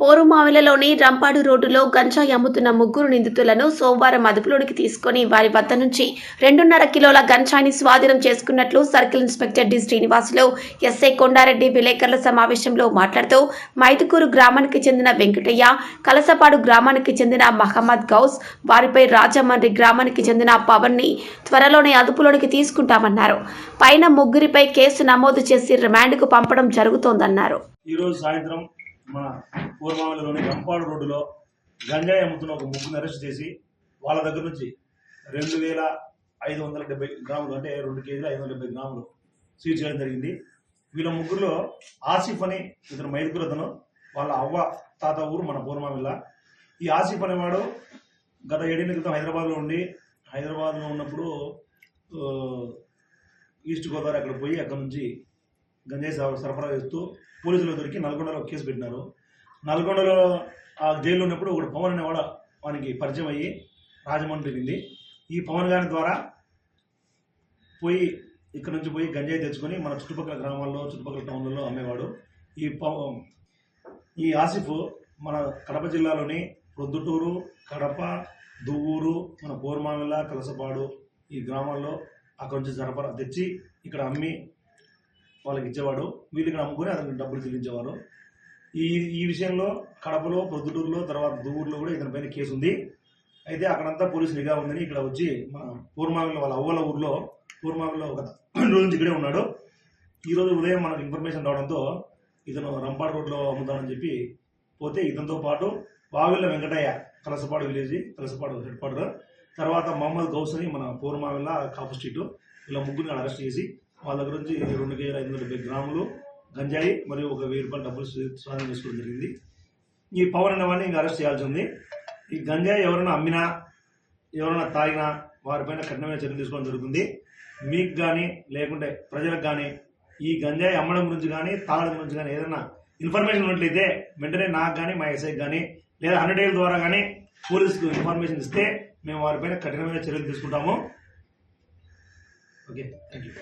పోరుమావిలలోని రంపాడు రోడ్డులో గంజాయి అమ్ముతున్న ముగ్గురు నిందితులను సోమవారం అదుపులోనికి తీసుకొని వారి వద్ద నుంచి రెండున్నర కిలోల గంజాయిని స్వాధీనం చేసుకున్నట్లు circle inspector D Srinivasulu SI Kondareddy విలేకరుల సమావేశంలో మాట్లాడుతూ మైదుకూరు గ్రామానికి చెందిన వెంకటయ్య కలసపాడు గ్రామానికి చెందిన మహమ్మద్ గౌస్ వారిపై రాజమండ్రి గ్రామానికి చెందిన పవన్ని త్వరలోనే అదుపులోనికి తీసుకుంటామన్నారు. పైన ముగ్గురిపై కేసు నమోదు చేసి రిమాండ్కు పంపడం జరుగుతోందన్నారు. ఈరోజు సాయంత్రం మన పూర్వామలలోని రంపాడు రోడ్డులో గంజాయి అమ్ముతున్న ఒక ముగ్గురు అరెస్ట్ చేసి వాళ్ళ దగ్గర నుంచి రెండు వేల ఐదు వందల డెబ్బై గ్రాములు అంటే రెండు కేజీలు ఐదు వందల డెబ్బై గ్రాములు సీజ్ చేయడం జరిగింది. వీళ్ళ ముగ్గురులో ఆసిఫ్ అని ఇతను మైదుకూరు వాళ్ళ అవ్వ తాత ఊరు మన పూర్వమామిల్ల ఈ ఆసిఫ్ అనేవాడు గత ఏడేళ్ళ క్రితం హైదరాబాద్లో ఉండి హైదరాబాద్లో ఉన్నప్పుడు ఈస్ట్ గోదావరి అక్కడ పోయి అక్కడ నుంచి గంజాయి సరఫరా చేస్తూ పోలీసులు దొరికి నల్గొండలో కేసు పెట్టినారు. నల్గొండలో ఆ జైల్లో ఉన్నప్పుడు ఒకడు పవన్ అనేవాడు వానికి పరిచయం అయ్యి రాజమండ్రి వెళ్ళింది ఈ పవన్ గారి ద్వారా పోయి ఇక్కడ నుంచి పోయి గంజాయి తెచ్చుకొని మన చుట్టుపక్కల గ్రామాల్లో చుట్టుపక్కల టౌన్లలో అమ్మేవాడు. ఈ పవ ఈ ఆసిఫ్ మన కడప జిల్లాలోని ప్రొద్దుటూరు కడప దువ్వూరు మన పోర్మామిల్ల కలసపాడు ఈ గ్రామాల్లో అక్కడ నుంచి సరఫరా తెచ్చి ఇక్కడ అమ్మి వాళ్ళకి ఇచ్చేవాడు. వీళ్ళు ఇక్కడ అమ్ముకొని అతనికి డబ్బులు చెల్లించేవారు. ఈ ఈ విషయంలో కడపలో ప్రొద్దుటూరులో తర్వాత దువ్వూరులో కూడా ఇతని పైన కేసు ఉంది. అయితే అక్కడంతా పోలీసు నిఘా ఉందని ఇక్కడ వచ్చి మన పూర్మావిలో వాళ్ళ అవ్వల ఊర్లో పూర్మావిలో ఒక రోజు నుంచి ఇక్కడే ఉన్నాడు. ఈరోజు ఉదయం మనకు ఇన్ఫర్మేషన్ రావడంతో ఇతను రంపాడు రోడ్లో అమ్ముతానని చెప్పి పోతే ఇతనితో పాటు Vavilla Venkataiah Kalasapadu village Kalasapadu head quarter తర్వాత మహమ్మద్ గౌస్ అని మన పూర్మావిల్ల కాపు స్ట్రీట్ ఇలా ముగ్గురిని అరెస్ట్ చేసి వాళ్ళ గురించి రెండు వేల ఐదు వందల డెబ్బై గ్రాములు గంజాయి మరియు ఒక వెయ్యి రూపాయల డబ్బులు స్వాధీనం చేసుకోవడం జరిగింది. ఈ పవన్ అనే వాడిని ఇంకా అరెస్ట్ చేయాల్సి ఉంది. ఈ గంజాయి ఎవరైనా అమ్మినా ఎవరైనా తాగినా వారిపైన కఠినమైన చర్యలు తీసుకోవడం జరుగుతుంది. మీకు కానీ లేకుంటే ప్రజలకు కానీ ఈ గంజాయి అమ్మడం గురించి కానీ తాగడం గురించి కానీ ఏదైనా ఇన్ఫర్మేషన్ ఉన్నట్లయితే వెంటనే నాకు కానీ మా ఎస్ఐకి కానీ లేదా హండ్రెడ్ ఏళ్ళ ద్వారా కానీ పోలీసుకు ఇన్ఫర్మేషన్ ఇస్తే మేము వారిపైన కఠినమైన చర్యలు తీసుకుంటాము. Okay, thank you.